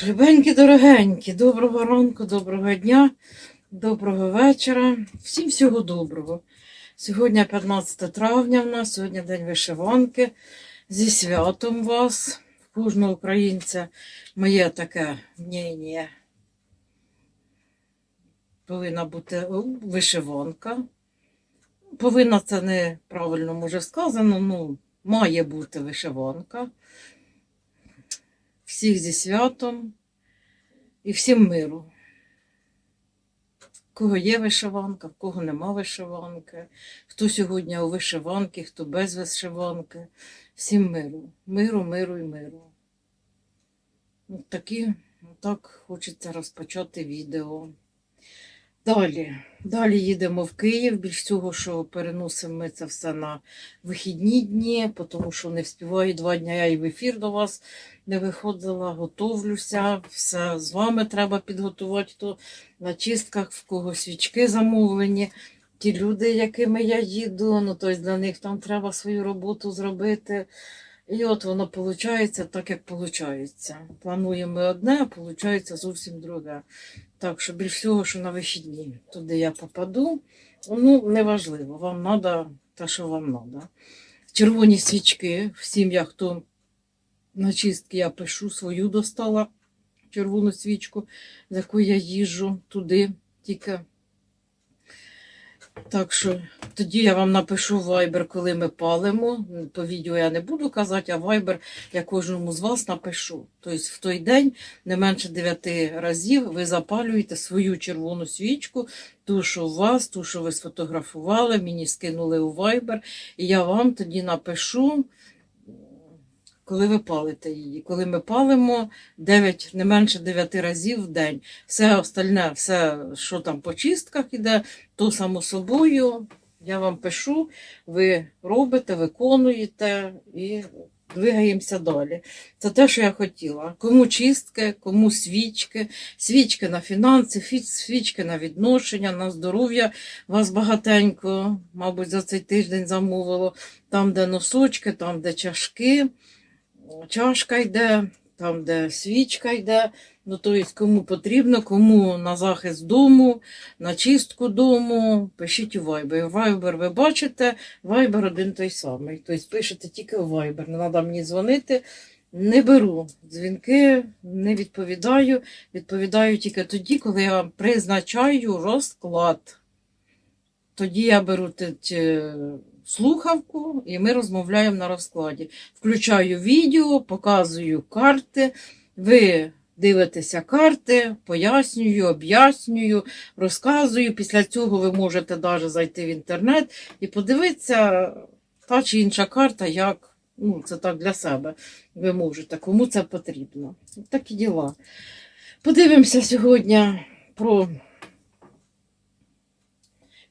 Так, любенькі, дорогенькі, доброго ранку, доброго дня, доброго вечора. Всім всього доброго. Сьогодні 15 травня в нас, сьогодні День вишиванки. Зі святом вас, кожного українця моє таке мнення. Повинна бути вишиванка. Повинна це неправильно може сказано, ну, має бути вишиванка. Всіх зі святом і всім миру. Кого є вишиванка, в кого нема вишиванки, хто сьогодні у вишиванки, хто без вишиванки. Всім миру. Миру, миру і миру. От такі, так хочеться розпочати відео. Далі. Далі їдемо в Київ. Більш цього, що переносимо ми це все на вихідні дні, тому що не вспіваю два дні, я і в ефір до вас не виходила, готовлюся. Все з вами треба підготувати. То на чистках, в кого свічки замовлені. Ті люди, якими я їду, ну тобто для них там треба свою роботу зробити. І от воно виходить так, як виходить. Плануємо одне, а виходить зовсім друге. Так що більш всього, що на вихідні, туди я попаду. Ну, неважливо, вам треба те, що вам треба. Червоні свічки в сім'ях, хто на чистки я пишу, свою достала червону свічку, за яку я їжджу туди тільки. Так що тоді я вам напишу Viber, коли ми палимо. По відео я не буду казати, а Viber я кожному з вас напишу. Тобто в той день не менше 9 разів ви запалюєте свою червону свічку, ту, що у вас, ту, що ви сфотографували, мені скинули у Viber, і я вам тоді напишу. Коли ви палите її, коли ми палимо 9, не менше 9 разів в день. Все остальне, все, що там по чистках іде, то само собою я вам пишу, ви робите, виконуєте і двигаємося далі. Це те, що я хотіла. Кому чистки, кому свічки, свічки на фінанси, свічки на відношення, на здоров'я. Вас багатенько, мабуть, за цей тиждень замовило. Там, де носочки, там, де чашки чашка йде, там, де свічка йде. Ну, тобто, кому потрібно, кому на захист дому, на чистку дому, пишіть у Viber. Viber ви бачите, Viber один той самий. Тобто пишете тільки у Viber. Не треба мені дзвонити. Не беру дзвінки, не відповідаю. Відповідаю тільки тоді, коли я призначаю розклад. Тоді я беру слухавку і ми розмовляємо на розкладі. Включаю відео, показую карти. Ви дивитеся карти, пояснюю, об'яснюю, розказую. Після цього ви можете навіть зайти в інтернет і подивитися та чи інша карта, як ну, це так для себе. Ви можете, кому це потрібно. Такі діла. Подивимося сьогодні про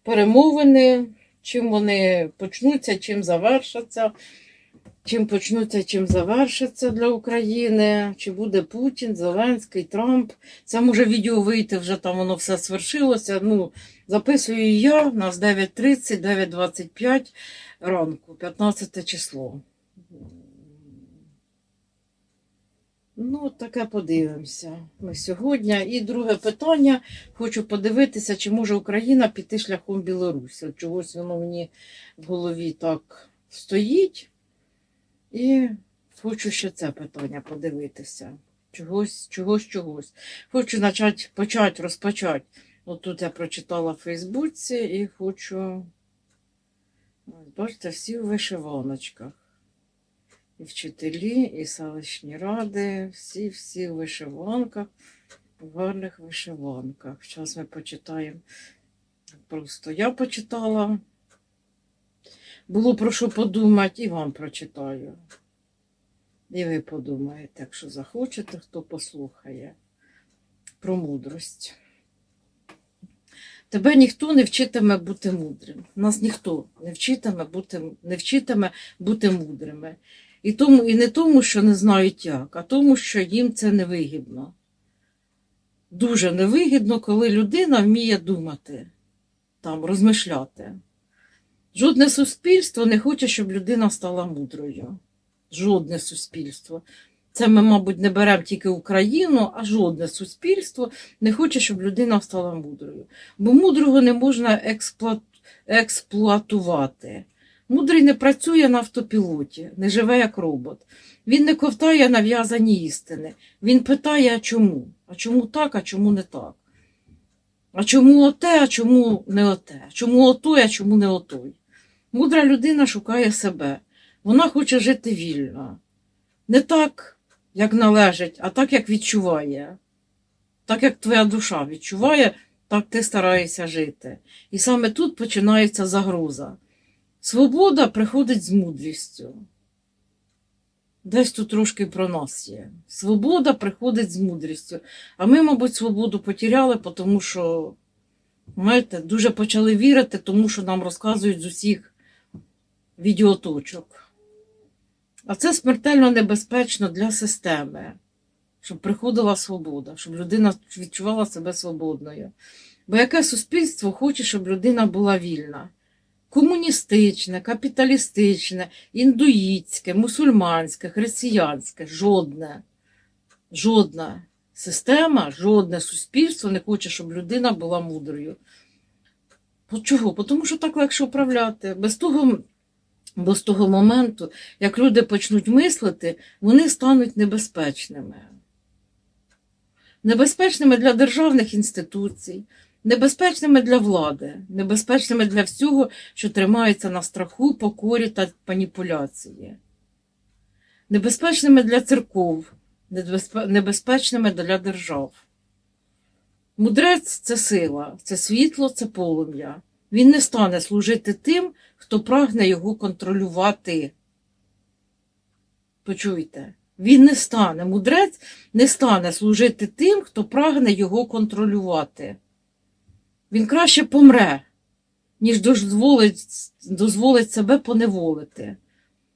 перемовини, чим вони почнуться, чим завершаться. Чим почнуться, чим завершаться для України, чи буде Путін, Зеленський, Трамп. Це може відео вийти, вже там воно все свершилося. Ну, записую я, у нас 9.30, 9.25 ранку, 15 число. Ну, таке подивимося ми сьогодні. І друге питання. Хочу подивитися, чи може Україна піти шляхом Білорусі. От чогось воно мені в голові так стоїть. І хочу ще це питання подивитися. Чогось, чогось, чогось. Хочу почати, почати, розпочати. От тут я прочитала в Фейсбуці і хочу. Бачите, всі в вишиваночках. І вчителі, і селищні ради, всі-всі в вишиванках, в гарних вишиванках. Зараз ми почитаємо. Просто я почитала. Було про що подумати, і вам прочитаю. І ви подумаєте, якщо захочете, хто послухає про мудрость. Тебе ніхто не вчитиме бути мудрим. Нас ніхто не вчитиме бути, не вчитиме бути мудрими. І, тому, і не тому, що не знають як, а тому, що їм це невигідно. Дуже невигідно, коли людина вміє думати, там, розмишляти. Жодне суспільство не хоче, щоб людина стала мудрою. Жодне суспільство. Це ми, мабуть, не беремо тільки Україну, а жодне суспільство не хоче, щоб людина стала мудрою. Бо мудрого не можна експлуат... експлуатувати. Мудрий не працює на автопілоті, не живе як робот. Він не ковтає нав'язані істини. Він питає, а чому? А чому так, а чому не так? А чому оте, а чому не оте? Чому отой, а чому не отой? Мудра людина шукає себе. Вона хоче жити вільно. Не так, як належить, а так, як відчуває. Так, як твоя душа відчуває, так ти стараєшся жити. І саме тут починається загроза. Свобода приходить з мудрістю. Десь тут трошки про нас є. Свобода приходить з мудрістю. А ми, мабуть, свободу потеряли, тому що, знаєте, дуже почали вірити, тому що нам розказують з усіх відеоточок. А це смертельно небезпечно для системи, щоб приходила свобода, щоб людина відчувала себе свободною. Бо яке суспільство хоче, щоб людина була вільна? Комуністичне, капіталістичне, індуїцьке, мусульманське, християнське, жодне, жодна система, жодне суспільство не хоче, щоб людина була мудрою. Бо чого? Тому що так легше управляти. Без того, бо з того моменту, як люди почнуть мислити, вони стануть небезпечними. Небезпечними для державних інституцій, небезпечними для влади, небезпечними для всього, що тримається на страху, покорі та маніпуляції, небезпечними для церков, небезпечними для держав. Мудрець це сила, це світло, це полум'я. Він не стане служити тим, хто прагне його контролювати. Почуйте, він не стане, мудрець не стане служити тим, хто прагне його контролювати. Він краще помре, ніж дозволить, дозволить себе поневолити.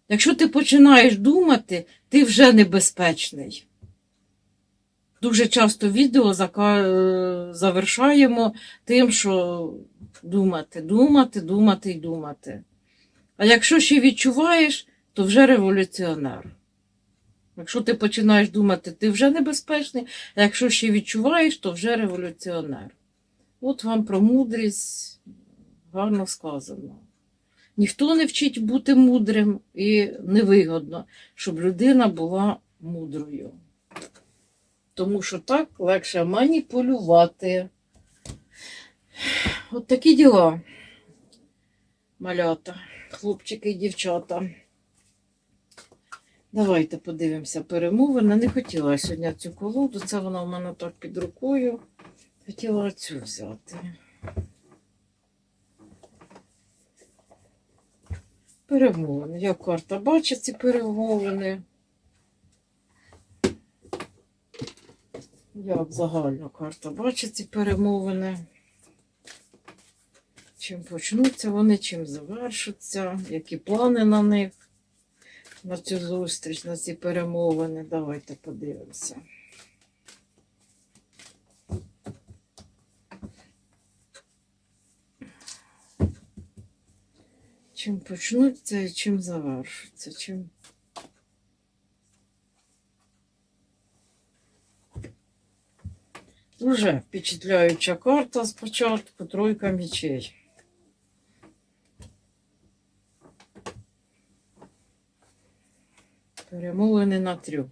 Якщо ти починаєш думати, ти вже небезпечний. Дуже часто відео е, завершаємо тим, що думати, думати, думати і думати. А якщо ще відчуваєш, то вже революціонер. Якщо ти починаєш думати, ти вже небезпечний, а якщо ще відчуваєш, то вже революціонер. От вам про мудрість гарно сказано. Ніхто не вчить бути мудрим і невигодно, щоб людина була мудрою. Тому що так легше маніпулювати. От такі діла. Малята, хлопчики і дівчата. Давайте подивимося перемовини. Не хотіла сьогодні цю колоду, це вона в мене так під рукою. Хотіла цю взяти. Перемовини. Як карта бачить ці перемовини? Як загальна карта бачить ці перемовини? Чим почнуться вони, чим завершаться, які плани на них, на цю зустріч, на ці перемовини. Давайте подивимося. Чим почнуться і чим завершаться? Чим... Дуже впечатляюча карта спочатку, тройка мечей. Перемовини на трьох.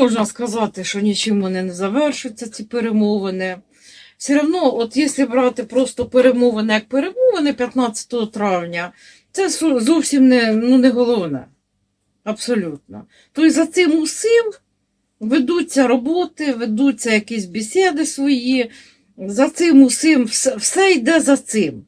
Можна сказати, що нічим вони не завершаться, ці перемовини. Все одно, от якщо брати просто перемовини як перемовини 15 травня, це зовсім не, ну, не головне. Абсолютно. Тобто за цим усім ведуться роботи, ведуться якісь бесіди свої, за цим усім все, все йде за цим.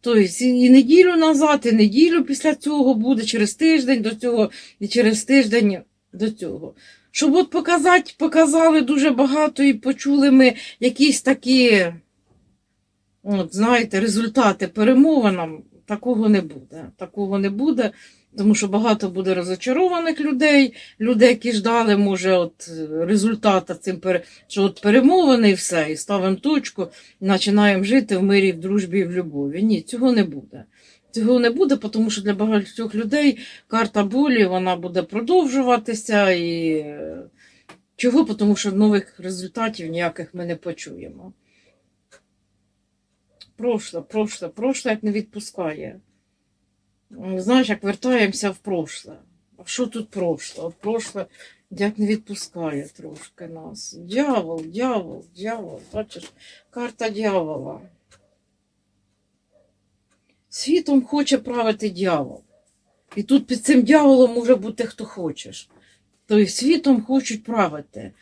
Тобто і неділю назад, і неділю після цього буде, через тиждень до цього, і через тиждень до цього. Щоб от показати, показали дуже багато і почули ми якісь такі, от, знаєте, результати перемовинам, такого не буде. Такого не буде, тому що багато буде розочарованих людей, людей, які ждали, може, от результата цим що от перемовини і все, і ставимо точку, починаємо жити в мирі, в дружбі і в любові. Ні, цього не буде. Цього не буде, тому що для багатьох людей карта болі вона буде продовжуватися і чого? Тому що нових результатів ніяких ми не почуємо. Прошле, прошле, прошле як не відпускає. Знаєш, як вертаємося в прошле. А що тут прошле? От прошле як не відпускає трошки нас. Дьявол, дьявол, дьявол. Бачиш, карта дьявола. Світом хоче правити дьявол. І тут під цим дьяволом може бути хто хочеш. Тобто світом хочуть правити.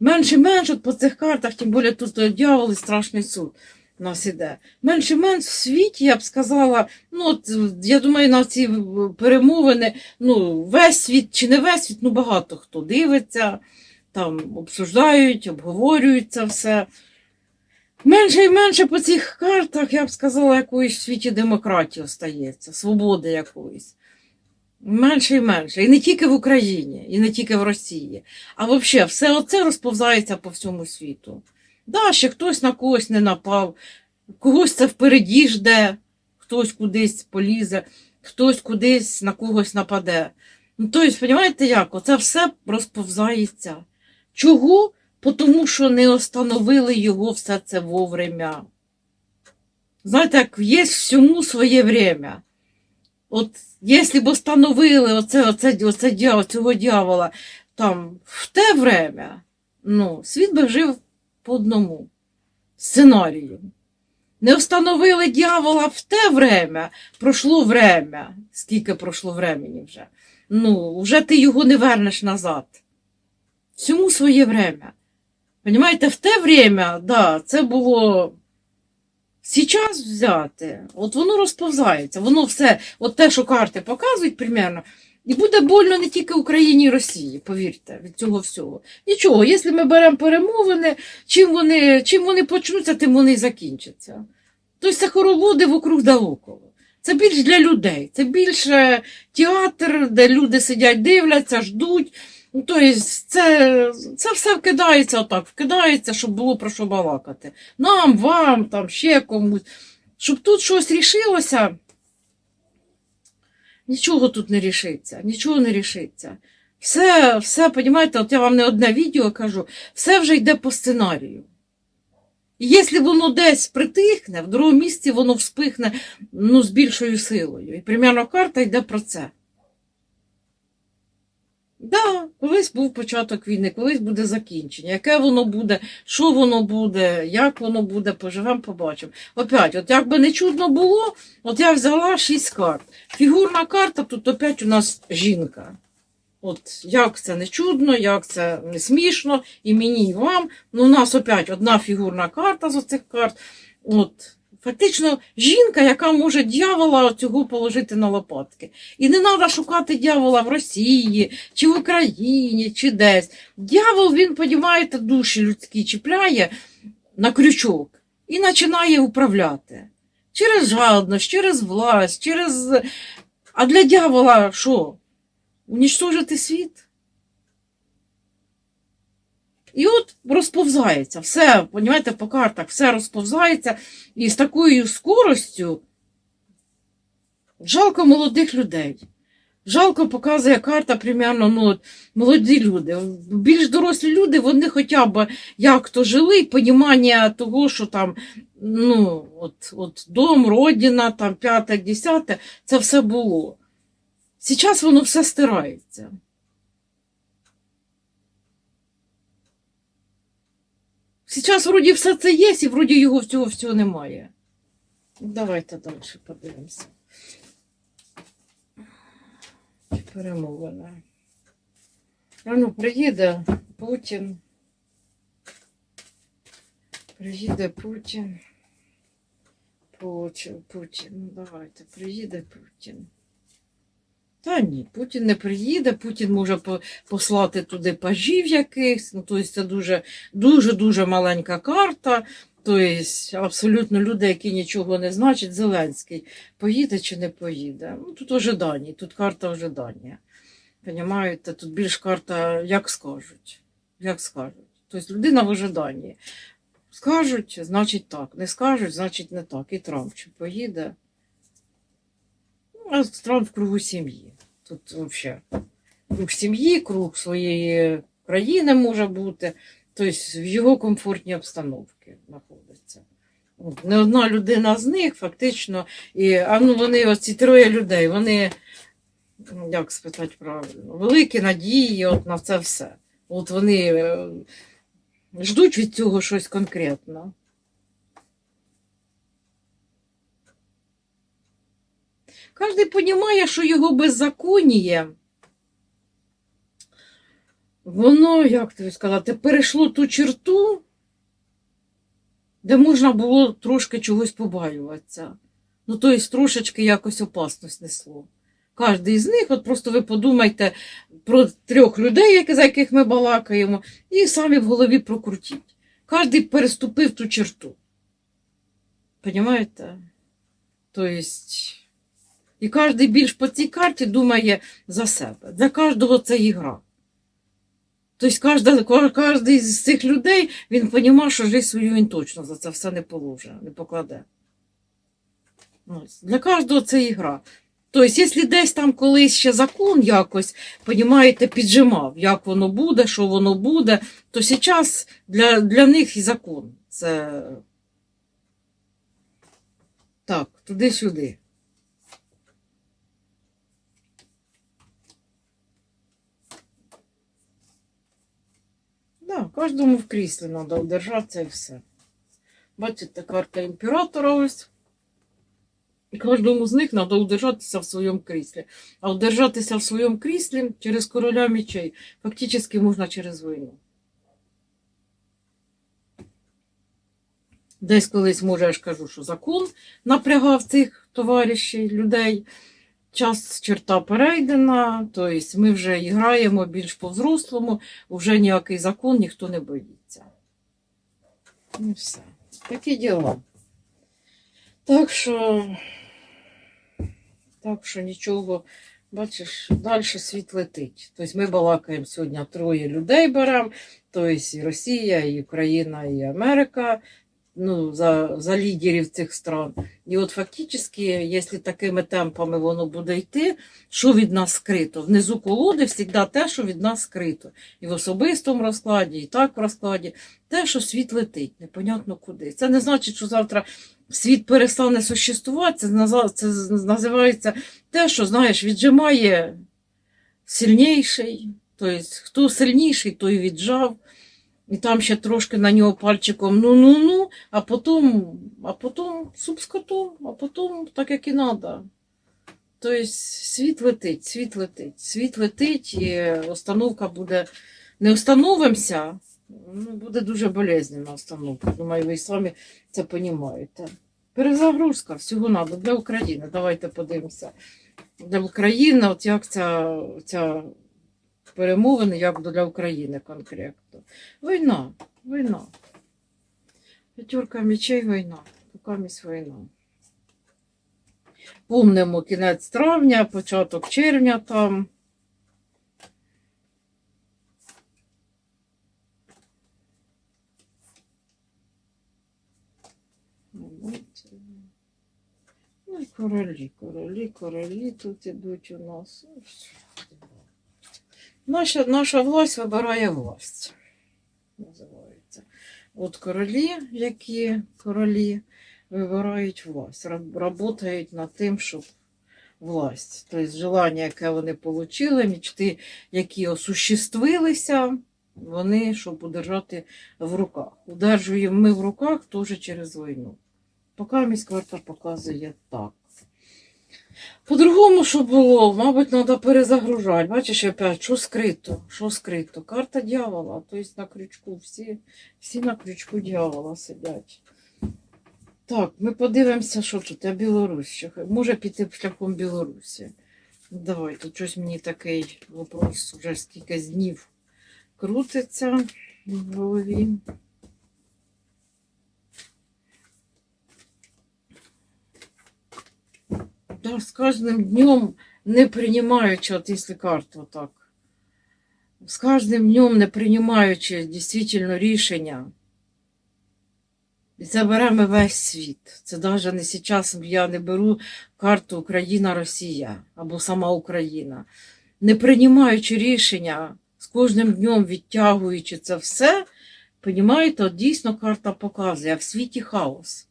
Менше менше от по цих картах, тим більше тут е, дьявол і страшний суд нас іде. Менше менш в світі, я б сказала, ну от е, я думаю, на ці е, перемовини, ну, весь світ чи не весь світ, ну багато хто дивиться, там обсуждають, обговорюють все. Менше і менше по цих картах, я б сказала, якоїсь в світі демократії остається, свободи якоїсь. Менше і менше. І не тільки в Україні, і не тільки в Росії. А взагалі, все оце розповзається по всьому світу. Да, ще хтось на когось не напав, когось це впереді жде, хтось кудись полізе, хтось кудись на когось нападе. Ну, тобто, розумієте як? Оце все розповзається. Чого? Тому що не остановили його все це вовремя. Знаєте, як є всьому своє время. От якщо б остановили оце, оце, оце, цього дьявола там в те время, ну, світ би жив по одному сценарію. Не встановили дьявола в те время, пройшло время. Скільки пройшло времени вже. Ну, вже ти його не вернеш назад. Всьому своє время. Понимаєте, в те время, да, це було Сейчас взяти, от воно розповзається, воно все, от те, що карти показують примерно, і буде больно не тільки Україні і Росії, повірте, від цього всього. Нічого, якщо ми беремо перемовини, чим вони, чим вони почнуться, тим вони і закінчаться. Тобто це хороводи вокруг да около. Це більш для людей, це більше театр, де люди сидять, дивляться, ждуть. Ну, тобто це, це все вкидається отак, вкидається, щоб було про що балакати. Нам, вам, там, ще комусь. Щоб тут щось рішилося, нічого тут не рішиться, нічого не рішиться. Все, все, понімаєте, от я вам не одне відео кажу, все вже йде по сценарію. І якщо воно десь притихне, в другому місці воно вспихне ну, з більшою силою. І примерно карта йде про це. Да, колись був початок війни, колись буде закінчення. Яке воно буде, що воно буде, як воно буде, поживемо, побачимо. Опять, от як би не чудно було, от я взяла шість карт. Фігурна карта, тут опять у нас жінка. От як це не чудно, як це не смішно, і мені, і вам. Ну, у нас опять одна фігурна карта з оцих карт. От, фактично, жінка, яка може дьявола цього положити на лопатки. І не треба шукати дьявола в Росії, чи в Україні, чи десь. Дьявол, він, понімаєте, душі людські чіпляє на крючок і починає управляти. Через жадність, через власть, через. А для дьявола що? Унічтожити світ? І от розповзається, все, понімаєте, по картах, все розповзається, і з такою скоростю жалко молодих людей. Жалко показує карта, примерно, ну, от, молоді люди. Більш дорослі люди, вони хоча б як то жили, понімання того, що там, ну, от, от дом, родина, там п'яте, десяте, це все було. Зараз воно все стирається. Зараз вроді все це є, і вроді його всього всього немає. Давайте далі подивимося. Перемовина. А ну, приїде Путін. Приїде Путін. Путін, давайте, приїде Путін. Та ні, Путін не приїде, Путін може послати туди пажів якихось, ну тобто це дуже дуже дуже маленька карта. Тобто, абсолютно люди, які нічого не значать, Зеленський поїде чи не поїде. Ну, тут ожидання, тут карта ожидання. Понімаєте, тут більш карта, як скажуть. Як скажуть. Тобто людина в ожиданні. Скажуть, значить так. Не скажуть, значить не так. І Трамп чи поїде. Ну, а Трамп в кругу сім'ї. Тут взагалі круг сім'ї, круг своєї країни може бути. Тобто в його комфортній обстановці знаходиться. Не одна людина з них фактично, і, а ну вони, оці троє людей, вони, як спитати правильно, великі надії от на це все. От вони е, ждуть від цього щось конкретне. Кожен розуміє, що його беззаконіє, воно, як тобі сказати, перейшло ту черту, де можна було трошки чогось побаюватися. Ну, тобто трошечки якось опасність несло. Кожен з них, от просто ви подумайте про трьох людей, за яких ми балакаємо, і самі в голові прокрутіть. Кожен переступив ту черту. Понімаєте? Тобто, і кожен більш по цій карті думає за себе. Для кожного це ігра. Тобто кожен, з цих людей він розуміє, що життя свою він точно за це все не положить, не покладе. Для кожного це ігра. Тобто, якщо десь там колись ще закон якось, понімаєте, піджимав, як воно буде, що воно буде, то зараз для, для них і закон. Це так, туди-сюди. Да, кожному в кріслі треба удержатися і все. Бачите, карта імператора ось. І кожному з них треба удержатися в своєму кріслі. А удержатися в своєму кріслі через короля мечей фактично можна через війну. Десь колись, може, я ж кажу, що закон напрягав цих товаришів, людей. Час черта перейдена, тобто ми вже граємо більш по-взрослому, вже ніякий закон ніхто не боїться. І все. Такі діла. Так що, так що нічого, бачиш, далі світ летить. Тобто ми балакаємо сьогодні троє людей беремо, тобто і Росія, і Україна, і Америка. Ну, за, за лідерів цих стран. І от фактично, якщо такими темпами воно буде йти, що від нас скрито? Внизу колоди завжди те, що від нас скрито. І в особистому розкладі, і так в розкладі, те, що світ летить, непонятно куди. Це не значить, що завтра світ перестане существувати, це, це називається те, що, знаєш, віджимає сильніший. Тобто, хто сильніший, той віджав. І там ще трошки на нього пальчиком ну-ну-ну, а потім, а потім суп з котом, а потім так, як і треба. Тобто світ летить, світ летить, світ летить, і установка буде. Не установимося, ну, буде дуже болезненна установка. Думаю, ви самі це розумієте. Перезагрузка всього надо для України. Давайте подивимося. Для України, от як ця, ця перемовини, як для України конкретно. Війна, війна. П'ятерка мечей війна. Покамість війна. Помнимо кінець травня, початок червня там. Ну і королі, королі, королі тут ідуть у нас. Наша, наша власть вибирає власть. Називається. От королі, які королі вибирають власть, працюють над тим, щоб власть. Тобто желання, яке вони отримали, мечти, які осуществилися, вони, щоб удержати в руках. Удержуємо ми в руках теж через війну. Поки міськварта показує так. По-другому, що було, мабуть, треба перезагружати. Бачиш, опять, що скрито, що скрито. Карта дьявола, тобто на крючку, всі, всі на крючку дьявола сидять. Так, ми подивимося, що тут, а Білорусь. Може піти шляхом Білорусі. Давай, тут щось мені такий вопрос вже скільки днів крутиться в голові. Да, з кожним днем не приймаючи, от якщо карту так, з кожним днем не приймаючи дійсно рішення. І весь світ. Це навіть не зараз я не беру карту Україна-Росія або сама Україна. Не приймаючи рішення, з кожним днем відтягуючи це все, понімаєте, от дійсно карта показує, а в світі хаос.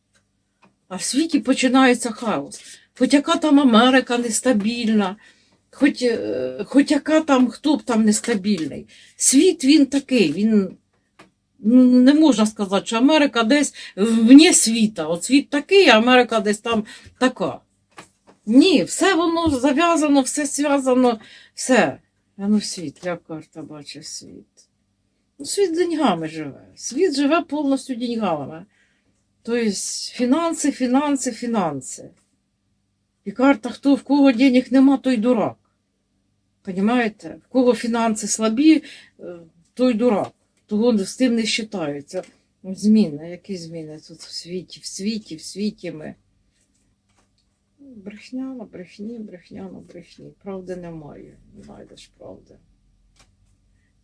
А в світі починається хаос. Хоч яка там Америка нестабільна, хоч, е, хоч яка там хто б там нестабільний. Світ він такий, він ну, не можна сказати, що Америка десь вне світа. От світ такий, а Америка десь там така. Ні, все воно зав'язано, все зв'язано, все. А ну світ, як карта бачить світ. Ну, світ деньгами живе. Світ живе повністю деньгами. Тобто фінанси, фінанси, фінанси. І карта, хто в кого денег нема, той дурак. Понимаєте? В кого фінанси слабі, е, той дурак. Того з тим не вважаються. Зміни, які зміни тут в світі, в світі, в світі ми. Брехня на брехні, брехня на брехні. Правди немає. Не знайдеш правди.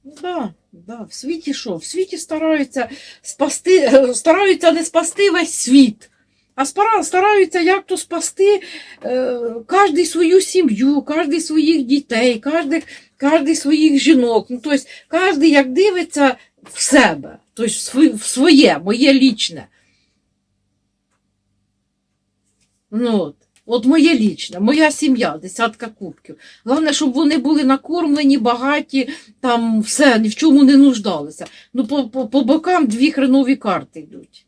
Ну да, да. В світі що? В світі стараються спасти, стараються не спасти весь світ. А стараються як то спасти е, кожний свою сім'ю, кожний своїх дітей, кожний своїх жінок. Ну, тобто, кожен як дивиться в себе, тобто в своє моє лічне. Ну, от. От моє лічне, моя сім'я, десятка кубків. Головне, щоб вони були накормлені, багаті, там все, ні в чому не нуждалися. Ну, по, по, по бокам дві хренові карти йдуть.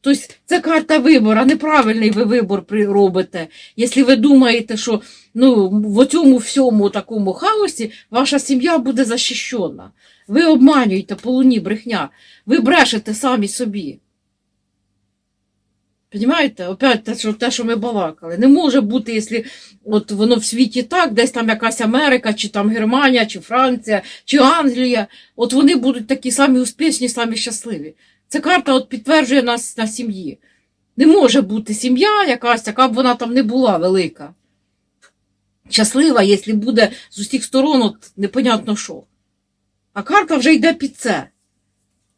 Тобто це карта вибору, а неправильний ви вибор робите. Якщо ви думаєте, що ну, в цьому всьому такому хаосі ваша сім'я буде захищена. Ви обманюєте по луні брехня, ви брешете самі собі. Понимаєте? Опять те, що, те, що ми балакали. Не може бути, якщо от воно в світі так, десь там якась Америка, чи там Германія, чи Франція, чи Англія. От вони будуть такі самі успішні, самі щасливі. Ця карта от підтверджує нас на сім'ї. Не може бути сім'я якась, яка б вона там не була велика. Щаслива, якщо буде з усіх сторон, от непонятно що. А карта вже йде під це.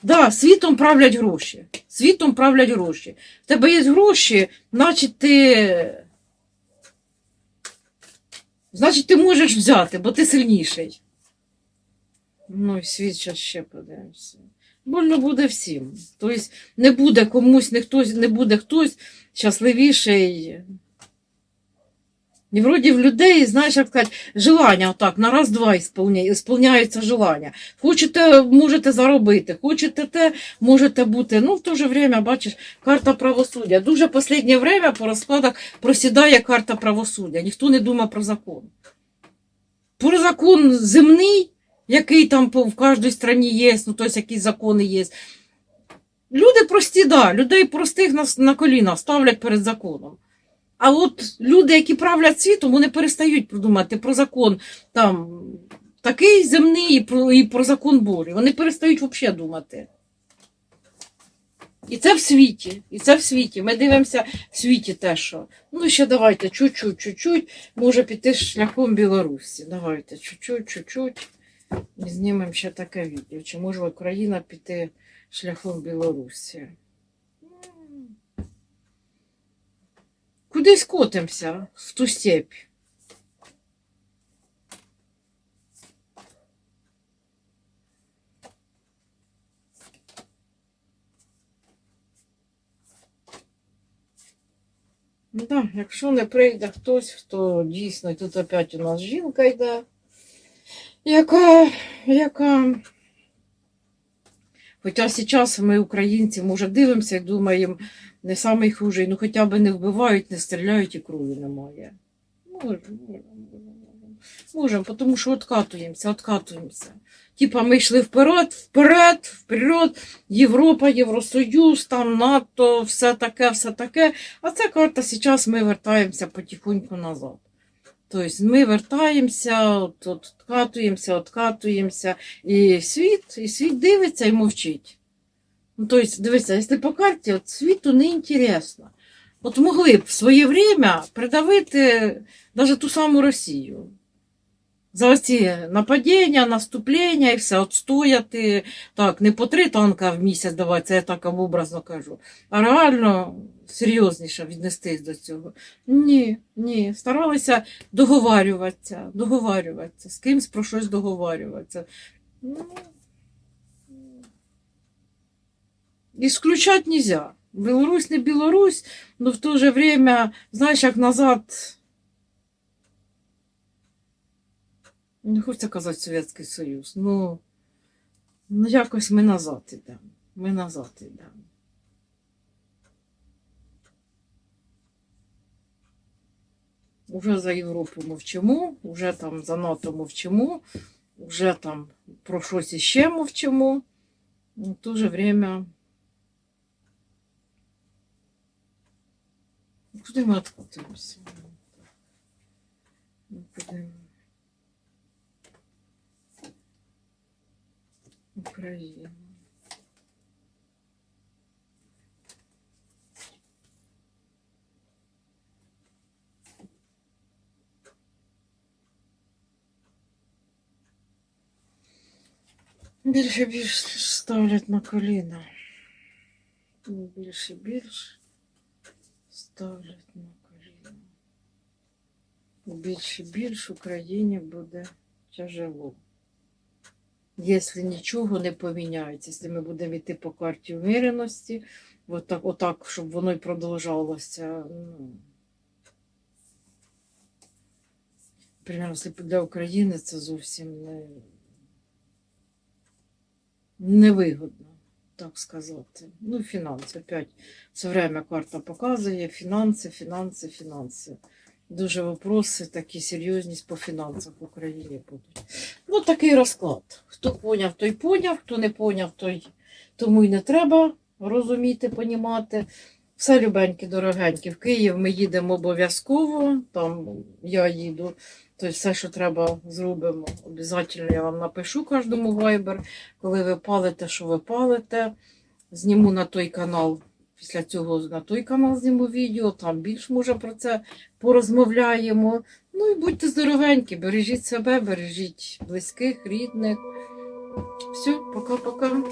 Да, світом правлять гроші. Світом правлять гроші. В тебе є гроші, значить ти. Значить, ти можеш взяти, бо ти сильніший. Ну, і світ зараз ще подивимося. Больно буде всім. Тобто не буде комусь, не, хтось, не буде хтось щасливіший. І вроді в людей, знаєш, як сказати, желання отак, на раз-два ісполняються желання. Хочете, можете заробити, хочете те, можете бути. Ну, в то же время, бачиш, карта правосуддя. Дуже останнє время по розкладах просідає карта правосуддя. Ніхто не думає про закон. Про закон земний, який там в кожній країні є, ну, тобто які закони є. Люди прості, да, людей простих на, на коліна ставлять перед законом. А от люди, які правлять світом, вони перестають думати про закон там такий земний і про, і про закон Божий. Вони перестають взагалі думати. І це в світі. І це в світі. Ми дивимося в світі те, що. Ну, ще давайте чуть-чуть, чуть-чуть, може піти шляхом Білорусі. Давайте чуть-чуть, чуть-чуть. І знімемо ще таке відео. Чи може Україна піти шляхом Білорусі? М. Кудись котимося в ту степь. Ну Да, якщо не прийде хтось, хто дійсно тут опять у нас жінка йде, яка, яка. Хоча зараз ми, українці, може, дивимося і думаємо, не самий хужий, ну хоча б не вбивають, не стріляють і крові немає. Можемо, можемо, можемо. Тому що откатуємося, откатуємося. Типа ми йшли вперед, вперед, вперед, Європа, Євросоюз, там НАТО, все таке, все таке. А ця карта зараз ми вертаємося потихоньку назад. Тобто ми вертаємося, от, от, откатуємося, откатуємося, і світ, і світ дивиться і мовчить. Ну, тобто, дивися, якщо по карті, от світу не інтересно. От могли б в своє время придавити навіть ту саму Росію. За ці нападіння, наступлення і все, отстояти. Так, не по три танка в місяць давати, це я так образно кажу, а реально серйозніше віднестись до цього. Ні, ні. Старалися договарюватися, договарюватися, з кимсь про щось договарюватися. Ну, исключать нельзя. Беларусь не Беларусь, но в то же время, знаешь, як назад. Не хочеться казати Совєтський Союз. Ну, ну якось ми назад ідемо. Ми назад ідемо. Уже за Європу мовчимо, уже там за НАТО мовчимо, вже там про щось іще мовчимо. Ну, В то же время. Куди ми откотимося? Ну, куди? Україна. Більше більше ставлять на коліна. Більше більше ставлять на коліна. Більше більше Україні буде тяжело. Якщо нічого не поміняється, якщо ми будемо йти по карті вміреності, отак, отак, щоб воно й продовжалося. Ну, примерно, для України це зовсім не, невигодно, так сказати. Ну, фінанси. Опять все время карта показує фінанси, фінанси, фінанси. Дуже вопроси такі серйозність по фінансах в Україні будуть. Ну, такий розклад. Хто поняв, той поняв, хто не поняв, той тому й не треба розуміти, понімати. Все любенькі, дорогенькі. В Київ ми їдемо обов'язково, там я їду. Тобто все, що треба, зробимо. Обязательно я вам напишу кожному вайбер, коли ви палите, що ви палите. Зніму на той канал. Після цього на той канал зніму відео, там більш може про це порозмовляємо. Ну і будьте здоровенькі, бережіть себе, бережіть близьких, рідних. Все, пока-пока.